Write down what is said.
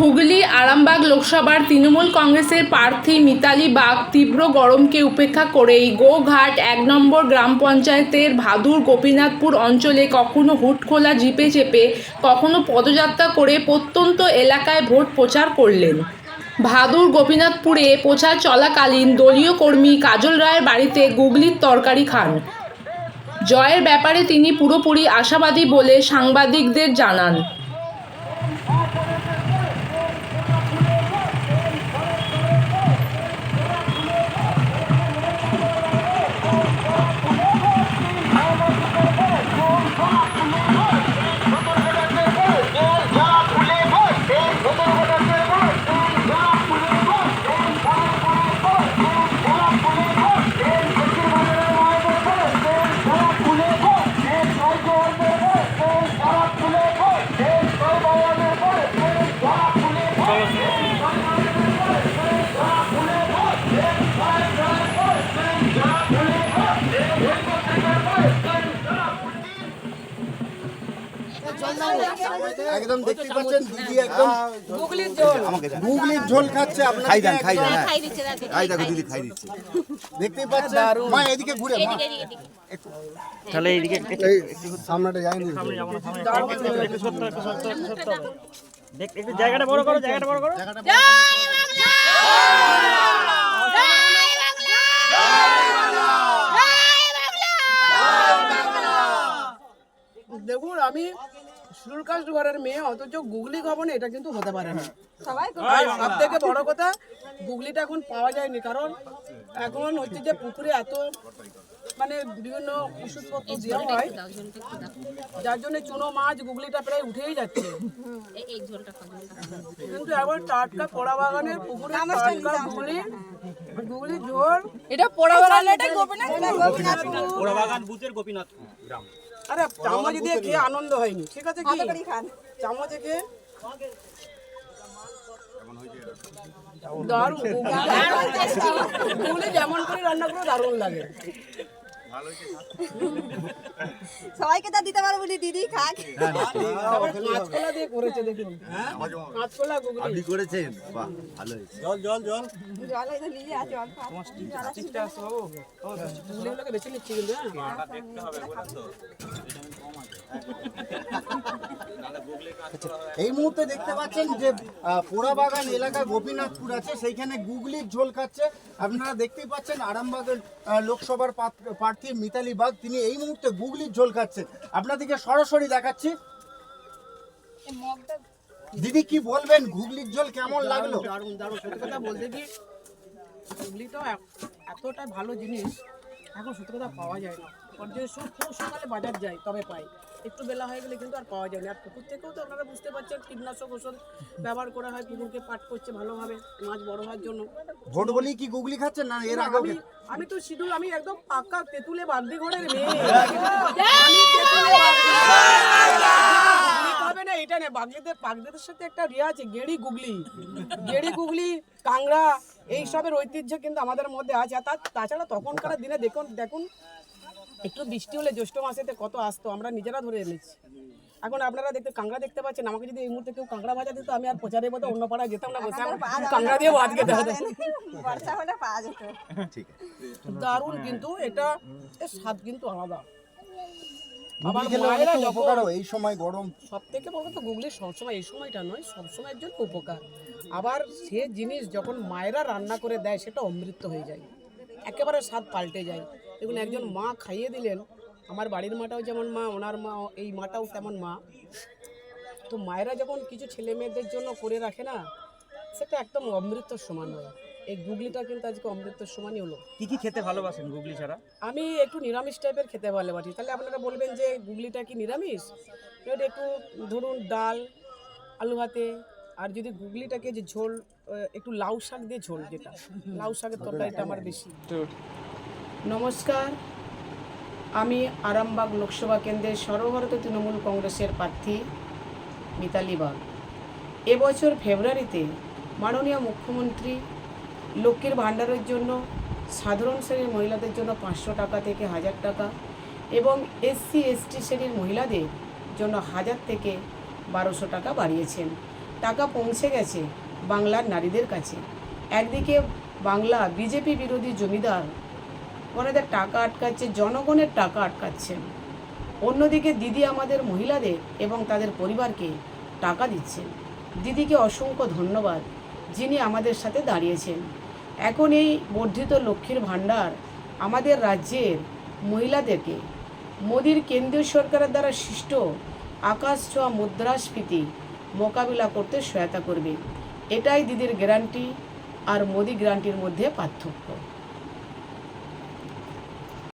হুগলি, আরামবাগ লোকসভার তৃণমূল কংগ্রেসের প্রার্থী মিতালি বাগ তীব্র গরমকে উপেক্ষা করেই গোঘাট এক নম্বর গ্রাম পঞ্চায়েতের ভাদুর গোপীনাথপুর অঞ্চলে কখনো হুটখোলা জিপে চেপে, কখনো পদযাত্রা করে প্রত্যন্ত এলাকায় ভোট প্রচার করলেন। ভাদুর গোপীনাথপুরে প্রচার চলাকালীন দলীয় কর্মী কাজল রায়ের বাড়িতে গুগলির তরকারি খান। জয়ের ব্যাপারে তিনি পুরোপুরি আশাবাদী বলে সাংবাদিকদের জানান। একদম দেখতে পাচ্ছেন দিদি একদম গুগলির জল গুগলির ঝোল খাচ্ছে আপনার খাই দেন খাই দেন হ্যাঁ। খাই দিচ্ছে দাদি খাই দেখো দিদি খাই দিচ্ছে। দেখতে পাচ্ছেন? মা এদিকে ঘুরে মা। তাহলে এইদিকে এই সামনেটা যায়নি। দেখ একটু জায়গাটা বড় করো জায়গাটা বড় করো। দেখুন আমি শিডিউল কাস্ট ঘরের মেয়ে অথচ গুগলি খাব না এটা কিন্তু হতে পারে না। সবাই আর সব থেকে বড় কথা গুগলিটা এখন পাওয়া যায়নি কারণ এখন হচ্ছে যে পুকুরে এত মানে বিভিন্ন ওষুধপত্র দেওয়া হয় যার জন্য চুনো মাছ গুগলিটা প্রায় উঠেই যাচ্ছে। কিন্তু এখন টাটকা পোড়া বাগানের পুকুরে টাটকা গুগলি গুগলি ঝোল এটা পোড়া বাগান এটা পোড়া বাগান বুথের গোপীনাথ গ্রাম। আরে চামচ দিয়ে খেয়ে আনন্দ হয়নি। ঠিক আছে কি? চামচে খেয়ে দারুণ। যেমন করে রান্না করে দারুণ লাগে। সবাইকে তা দিতে পারব বলি দিদি খাক। কাঁচকলা দিয়ে করেছে দেখুন। কাঁচকলা গুগলি। আপনি করেছেন? বাহ ভালো হয়েছে জল এই তো নিয়ে আছে অল্প গুগলিগুলোকে বেছে নিচ্ছি কিন্তু হ্যাঁ? এই মুহূর্তে দেখতে পাচ্ছেন যে আহ, পোড়াবাগান এলাকা গোপীনাথপুর আছে সেইখানে গুগলির ঝোল খাচ্ছে। আপনারা দেখতেই পাচ্ছেন আরামবাগের লোকসভার পাত- প্রার্থী মিতালি বাগ তিনি এই মুহূর্তে গুগলির ঝোল খাচ্ছেন। আপনাদেরকে সরাসরি দেখাচ্ছি। দিদি কি বলবেন? গুগলির ঝোল কেমন লাগল? দারুণ দারুণ। সত্যি কথা বলতে কি ঘুগলি তো এতটা ভালো জিনিস এখন সত্যি কথা পাওয়া যায় না। যে খুব সকালে বাজার যায় তবে পাই। একটু বেলা হয়ে গেলে কিন্তু আর পাওয়া যায় না। আর পুকুর থেকেও তো আপনারা বুঝতে পারছেন কীটনাশক ওষুধ ব্যবহার করা হয় পুকুরকে পাট করছে ভালোভাবে মাছ বড় হওয়ার জন্য। ভোট বলি কি গুগলি খাচ্ছেন না এর আগে আমি আমি তো শিডিউল আমি একদম পাক্কা তেঁতুলে বাগদি ঘরের মেয়ে। না এটা না বাগদিদের বাগদিদের সাথে একটা রিয়া আছে গেড়ি গুগলি। গেড়ি গুগলি কাংড়া এই সবের ঐতিহ্য কিন্তু আমাদের মধ্যে আছে। আর তাছাড়া তখনকার দিনে দেখুন দেখুন একটু বৃষ্টি হলে জ্যৈষ্ঠ মাসেতে কত আসতো আমরা নিজেরা ধরে এনেছি। এখন আপনারা দেখতে কাঁকড়া দেখতে পাচ্ছেন আমাকে যদি এই মুহূর্তে কেউ কাঁকড়া ভাজা দিত আমি আর প্রচারে মতো অন্য পাড়ায় যেতাম না বসে কাঁকড়া দিয়ে ভাত খেতে হতো। বর্ষা হলে পাওয়া যেত। ঠিক দারুণ কিন্তু এটা এর স্বাদ কিন্তু আলাদা। মায়েরা উপকারও এই সময় গরম। সব থেকে বড় তো গুগলি সবসময় এই সময়টা নয় সবসময়ের জন্য উপকার। আবার সে জিনিস যখন মায়েরা রান্না করে দেয় সেটা অমৃত হয়ে যায়। একেবারে স্বাদ পাল্টে যায়। দেখুন একজন মা খাইয়ে দিলেন আমার বাড়ির মাটাও যেমন মা ওনার মা এই মাটাও তেমন মা। তো মায়েরা যখন কিছু ছেলে মেয়েদের জন্য করে রাখে না সেটা একদম অমৃতর সমান হয়। এই গুগলিটা কিন্তু আজকে অমৃতর সমানই হলো। কি কি খেতে ভালোবাসেন গুগলি ছাড়া? আমি একটু নিরামিষ টাইপের খেতে ভালোবাসি। তাহলে আপনারা বলবেন যে গুগলিটা কি নিরামিষ? এবার একটু ধরুন ডাল আলু ভাতে আর যদি গুগলিটাকে যে ঝোল একটু লাউ শাক দিয়ে ঝোল যেটা। লাউ শাকের তরকারিটা আমার বেশি। নমস্কার। আমি আরামবাগ লোকসভা কেন্দ্রের সর্বভারতীয় তৃণমূল কংগ্রেসের প্রার্থী মিতালি বাগ। এবছর ফেব্রুয়ারিতে মাননীয় মুখ্যমন্ত্রী লক্ষ্মীর ভাণ্ডারের জন্য, সাধারণ শ্রেণির মহিলাদের জন্য পাঁচশো টাকা থেকে হাজার টাকা এবং এসসি, এসটি শ্রেণির মহিলাদের জন্য হাজার থেকে বারোশো টাকা বাড়িয়েছেন। টাকা পৌঁছে গেছে বাংলার নারীদের কাছে। একদিকে বাংলা বিজেপি বিরোধী জমিদার ওনাদের টাকা আটকাচ্ছে, জনগণের টাকা আটকাচ্ছেন অন্যদিকে দিদি আমাদের মহিলাদের এবং তাদের পরিবারকে টাকা দিচ্ছেন। দিদিকে অসংখ্য ধন্যবাদ, যিনি আমাদের সাথে দাঁড়িয়েছেন। এখন এই বর্ধিত লক্ষ্মীর ভাণ্ডার আমাদের রাজ্যের মহিলাদেরকে, মোদির কেন্দ্রীয় সরকারের দ্বারা সৃষ্ট আকাশ ছোঁয়া মুদ্রাস্ফীতি মোকাবিলা করতে সহায়তা করবে। এটাই দিদির গ্যারান্টি আর মোদি গ্যারান্টির মধ্যে পার্থক্য।